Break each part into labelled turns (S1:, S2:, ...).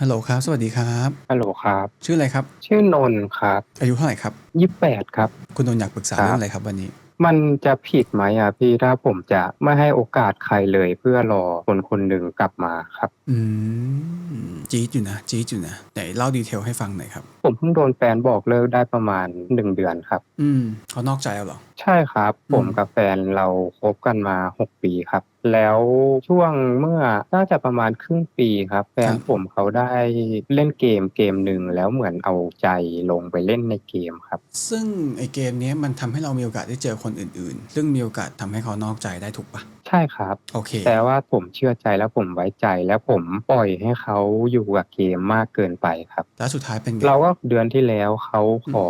S1: ฮัลโหลครับ สวัสดีครับ
S2: ฮัลโหลครับ
S1: ชื่ออะไรครับ
S2: ชื่อนนท์ครับ
S1: อายุเท่าไหร่ครับ
S2: 28ครับ
S1: คุณนนท์อยากปรึกษา
S2: ครับ
S1: เรื่องอะไรครับวันนี้
S2: มันจะผิดไหมอะพี่ถ้าผมจะไม่ให้โอกาสใครเลยเพื่อรอคนคนหนึ่งกลับมาครับ
S1: อืมจี๊ดอยู่นะจี๊ดอยู่นะไหนเล่าดีเทลให้ฟังหน่อยครับ
S2: ผมเพิ่งโดนแฟนบอกเลิกได้ประมาณ1เดือนครับ
S1: อืมเขานอกใจเอาเหรอ
S2: ใช่ครับ
S1: อืม
S2: ผมกับแฟนเราคบกันมา6ปีครับ แล้วช่วงเมื่อน่าจะประมาณครึ่งปีครับ แฟนผมเขาได้เล่นเกมเกมหนึ่งแล้วเหมือนเอาใจลงไปเล่นในเกมครับ
S1: ซึ่งไอเกมเนี้ยมันทำให้เรามีโอกาสได้เจอคนอื่นๆ ซึ่งมีโอกาสทำให้เขานอกใจได้ถูกปะ
S2: ใช่ครับ
S1: โอเค
S2: แต่ว่าผมเชื่อใจแล้วผมไว้ใจแล้วผมปล่อยให้เขาอยู่กับเกมมากเกินไปครับ
S1: แล้วสุดท้ายเป็นไง
S2: เราก็เดือนที่แล้วเขาขอ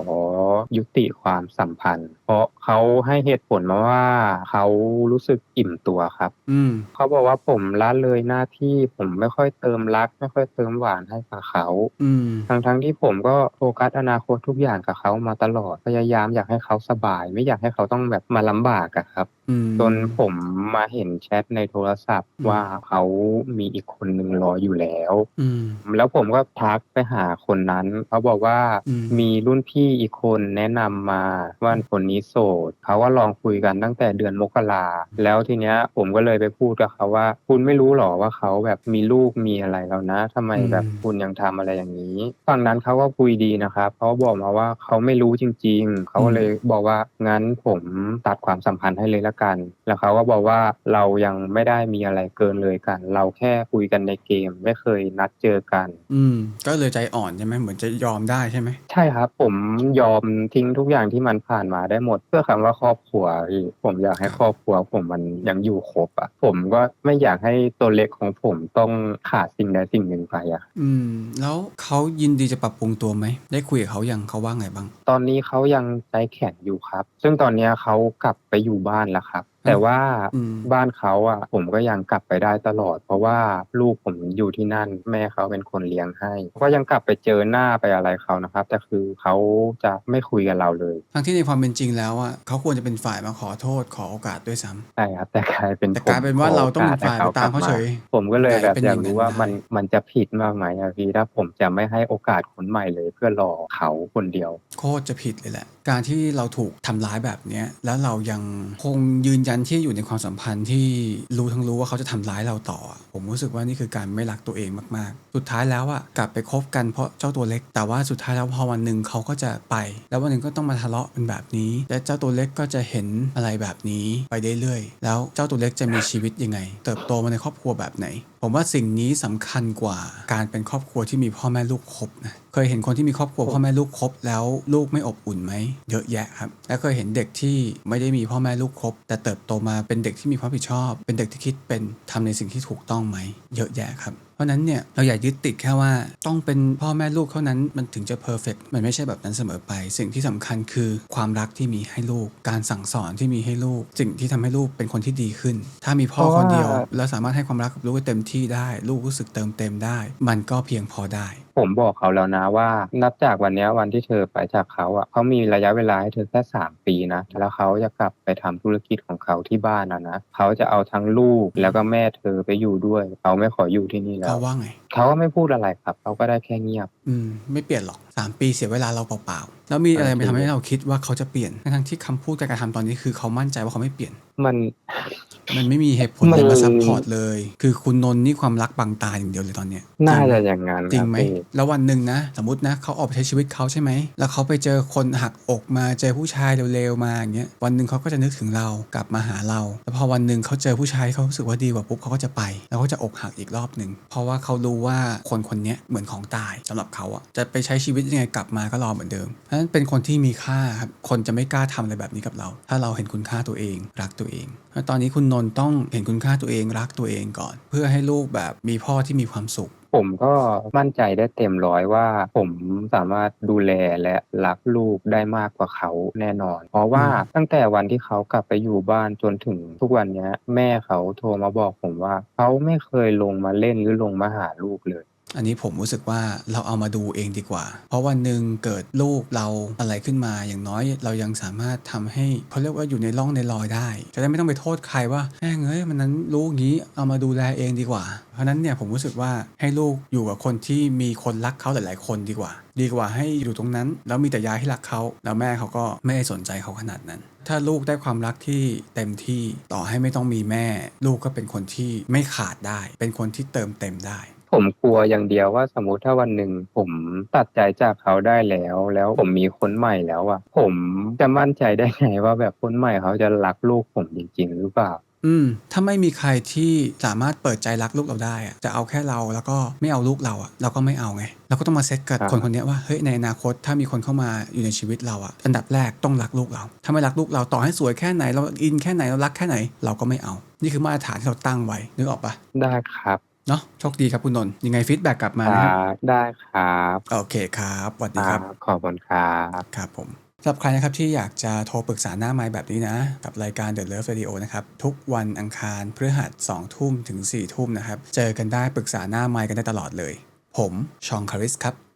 S2: ยุติความสัมพันธ์ เพราะเขาให้เหตุผลมาว่าเขารู้สึกอิ่มตัวครับ
S1: อืม
S2: เขาบอกว่าผมละเลยหน้าที่ผมไม่ค่อยเติมรัก ไม่ค่อยเติมหวานให้กับเขา
S1: อืม
S2: ทั้งทั้งๆที่ผมก็โฟกัสอนาคตทุกอย่างกับเขามาตลอดพยายามอยากให้เขาสบาย ไม่อยากให้เขาต้องแบบมาลำบากอะครับ
S1: อืม
S2: จนผมมาเห็นแชทในโทรศัพท์
S1: อืม
S2: ว่าเขามีอีกคนหนึ่งรออยู่แล้ว
S1: อืม
S2: แล้วผมก็ทักไปหาคนนั้นเขาบอกว่า
S1: อืม
S2: มีรุ่นพี่อีกคนแนะนำมาว่าคนนี้โสดเขาก็ลองคุยกันตั้งแต่เดือนมกราแล้วทีเนี้ยผมก็เลยไปพูดกับเขาว่า คุณไม่รู้หรอว่าเขาแบบมีลูกมีอะไรแล้วนะทำไมแบบคุณยังทำอะไรอย่างนี้ฝั่งนั้นเขาก็คุยดีนะครับเขาบอกมาว่าเขาไม่รู้จริง ๆเขาก็เลยบอกว่างั้นผมตัดความสัมพันธ์ให้เลยละกัน แล้วเขาก็บอกว่าเรายังไม่ได้มีอะไรเกินเลยกัน เราแค่คุยกันในเกม ไม่เคยนัดเจอกัน
S1: อืม ก็เลยใจอ่อนใช่ไหมเหมือนจะยอมได้ใช่ไหม
S2: ใช่ครับ ผมยอมทิ้งทุกอย่างที่มันผ่านมาได้หมด เพื่อคำว่าครอบครัวพี่ผมอยากให้ครอบครัว ผมมันยังอยู่ครบอะผมก็ไม่อยากให้ตัวเล็กของผมต้องขาดสิ่งใดสิ่งหนึ่งไปอะ
S1: อืม แล้วเขายินดีจะปรับปรุงตัวไหมได้คุยกับเขายังเขาว่าไงบ้าง
S2: ตอนนี้เขายังใจแข็งอยู่ครับ ซึ่งตอนเนี้ยเขากลับไปอยู่บ้านแล้วครับ แต่ว่า
S1: อืม
S2: บ้านเขาอะ ผมก็ยังกลับไปได้ตลอด เพราะว่าลูกผมอยู่ที่นั่น แม่เขาเป็นคนเลี้ยงให้ ก็ยังกลับไปเจอหน้าไปอะไรเขานะครับ แต่คือเขาจะไม่คุยกับเราเลย
S1: ทั้งที่ในความเป็นจริงแล้วอะเขาควรจะเป็นฝ่ายมาขอโทษขอโอกาสด้วยซ้ำ
S2: ใช่ครับ แต่กลายเป็น
S1: แต่กลายเป็นว่า
S2: ผมข
S1: เราต้องเป็น
S2: โกส
S1: ฝ่าย
S2: ให้
S1: ไปตามเขาเฉย
S2: ผมก็เลยแบบ
S1: เป็น
S2: อ
S1: อย่ายา
S2: ก
S1: งนั้น
S2: รู้ว่า
S1: ได้
S2: มันมันจะผิดมากไหมอะพี่ถ้าผมจะไม่ให้โอกาสคนใหม่เลย เพื่อรอเขาคนเดียว
S1: โคตรจะผิดเลยแหละ การที่เราถูกทำร้ายแบบเนี้ยแล้วเรายังคงยืนยันที่อยู่ในความสัมพันธ์ที่รู้ทั้งรู้ว่าเขาจะทำร้ายเราต่อ ผมรู้สึกว่านี่คือการไม่รักตัวเองมากๆ สุดท้ายแล้วอะกลับไปคบกันเพราะเจ้าตัวเล็ก แต่ว่าสุดท้ายแล้วพอวันหนึ่งเขาก็จะไป แล้ววันหนึ่งก็ต้องมาทะเลาะเป็นแบบนี้ และเจ้าตัวเล็กก็จะเห็นอะไรแบบนี้ไปเรื่อยๆแล้วเจ้าตัวเล็กจะมีชีวิตยังไง เติบโตมาในครอบครัวแบบไหนผมว่าสิ่งนี้สำคัญกว่าการเป็นครอบครัวที่มีพ่อแม่ลูกครบนะเคยเห็นคนที่มีครอบครัวพ่อแม่ลูกครบแล้วลูกไม่อบอุ่นไหมเยอะแยะครับ และเคยเห็นเด็กที่ไม่ได้มีพ่อแม่ลูกครบ แต่เติบโตมาเป็นเด็กที่มีความรับผิดชอบ เป็นเด็กที่คิดเป็นทำในสิ่งที่ถูกต้องไหม เยอะแยะครับ เพราะฉะนั้นเนี่ยเราอย่ายึดติดแค่ว่าต้องเป็นพ่อแม่ลูกเท่านั้นมันถึงจะเพอร์เฟกมันไม่ใช่แบบนั้นเสมอไป สิ่งที่สำคัญคือความรักที่มีให้ลูก การสั่งสอนที่มีให้ลูก สิ่งที่ทำให้ลูกเป็นคนที่ดีขึ้น ถ้ามีพ่อคนเดียว
S2: เพราะว่า
S1: แล้วสามารถให้ความรักกับลูกได้เต็มที่ได้ ลูกรู้สึกเติมเต็มได้ มันก็เพียงพอได้
S2: ผมบอกเขาแล้วนะว่า นับจากวันเนี้ยวันที่เธอไปจากเขาอะเขามีระยะเวลาให้เธอแค่สามปีนะ แล้วเขาจะกลับไปทำธุรกิจของเขาที่บ้านนะนะเขาจะเอาทั้งลูกแล้วก็แม่เธอไปอยู่ด้วยเขาไม่ขออยู่ที่นี่แล้
S1: เขา
S2: ว
S1: ว่าไง
S2: เขาก็ไม่พูดอะไรครับเขาก็ได้แค่เงียบ
S1: อืมไม่เปลี่ยนหรอก3ปีเสียเวลาเราเปล่าๆแล้วมีอะไรมาทำให้เราคิดว่าเขาจะเปลี่ยนทั้งๆที่คำพูดการกระทำตอนนี้คือเขามั่นใจว่าเขาไม่เปลี่ยน
S2: มัน
S1: มันไม่มีเหตุผล
S2: มัน
S1: อะไรมาซัพพอร์ตเลย คือคุณนนท์นี่ความรักบังตาอย่างเดียวเลยตอนเนี้ย
S2: น่า
S1: จริง
S2: จะอย่างนั้น
S1: จริงไหม
S2: คบพี่
S1: แล้ววันหนึ่งนะ สมมตินะเขาออกไปใช้ชีวิตเขาใช่ไหม แล้วเขาไปเจอคนหักอกมาเจอผู้ชายเร็วๆมาอย่างเงี้ยวันหนึ่งเขาก็จะนึกถึงเรากลับมาหาเรา แล้วพอวันหนึ่งเขาเจอผู้ชายเขารู้สึกว่าดีกว่าปุ๊บเขาก็จะไป แล้วก็จะอกหักอีกรอบหนึ่งเพราะว่าเขารู้ว่าคนคนเนี้ยเหมือนของตายสำหรับเขาอะจะไปใช้ชีวิตยังไงกลับมาก็รอเหมือนเดิมเพราะฉะนั้นเป็นคนที่มีค่าครับคนจะไม่กล้าทำอะไรแบบนี้กับเรา ถ้าเราเห็นคุณค่าตัวเอง รักตัวเองเพราะตอนนี้คุณนนท์ต้องเห็นคุณค่าตัวเองรักตัวเองก่อน เพื่อให้ลูกแบบมีพ่อที่มีความสุข
S2: ผมก็มั่นใจได้เต็มร้อยว่า ผมสามารถดูแลและรักลูกได้มากกว่าเขาแน่นอน เพราะว่า
S1: อืม
S2: ตั้งแต่วันที่เขากลับไปอยู่บ้านจนถึงทุกวันเนี้ยแม่เขาโทรมาบอกผมว่า เขาไม่เคยลงมาเล่นหรือลงมาหาลูกเลย
S1: อันนี้ผมรู้สึกว่าเราเอามาดูเองดีกว่า เพราะวันหนึ่งเกิดลูกเราอะไรขึ้นมา อย่างน้อยเรายังสามารถทำให้เขาเรียกว่าอยู่ในร่องในรอยได้ จะได้ไม่ต้องไปโทษใครว่าแม่งเอ้ยมันนั้นลูกงี้เอามาดูแลเองดีกว่า เพราะฉะนั้นเนี่ยผมรู้สึกว่าให้ลูกอยู่กับคนที่มีคนรักเขาหลาย ๆ คนดีกว่า ดีกว่าให้อยู่ตรงนั้น แล้วมีแต่ยายที่รักเขาแล้วแม่เขาก็ไม่ได้สนใจเขาขนาดนั้น ถ้าลูกได้ความรักที่เต็มที่ต่อให้ไม่ต้องมีแม่ ลูกก็เป็นคนที่ไม่ขาดได้ เป็นคนที่เติมเต็มได้
S2: ผมกลัวอย่างเดียวว่าสมมติถ้าวันหนึ่งผมตัดใจจากเขาได้แล้ว แล้วผมมีคนใหม่แล้วอะผมจะมั่นใจได้ไงว่าแบบคนใหม่เขาจะรักลูกผมจริง ๆ หรือเปล่า
S1: อืม ถ้าไม่มีใครที่สามารถเปิดใจรักลูกเราได้อะจะเอาแค่เราแล้วก็ไม่เอาลูกเราอะเราก็ไม่เอาไง เราก็ต้องมาเซตกับ
S2: ครับ
S1: คนคนเนี้ยว่าเฮ้ยในอนาคตถ้ามีคนเข้ามาอยู่ในชีวิตเราอะอันดับแรกต้องรักลูกเรา ถ้าไม่รักลูกเราต่อให้สวยแค่ไหนเราอินแค่ไหนเรารักแค่ไหน เราก็ไม่เอา นี่คือมาตรฐานที่เราตั้งไว้นึกออกปะ
S2: ได้ครับ
S1: เนาะโชคดีครับคุณนนท์ยังไงฟีดแบ็กกลับมา
S2: ค
S1: นะค
S2: รั
S1: รับบ
S2: ได้ครับ
S1: โอเคครับสวัสดี
S2: ค
S1: ค
S2: รั
S1: รั
S2: บบขอบคุณครับ
S1: ครับผมสำหรับใครนะครับที่อยากจะโทรปรึกษาหน้าไม้แบบนี้นะ กับรายการ The Love Radio นะครับ ทุกวันอังคารพฤหัส2ทุ่มถึง4ทุ่มนะครับ เจอกันได้ปรึกษาหน้าไม้กันได้ตลอดเลย ผมชองคาริสครับ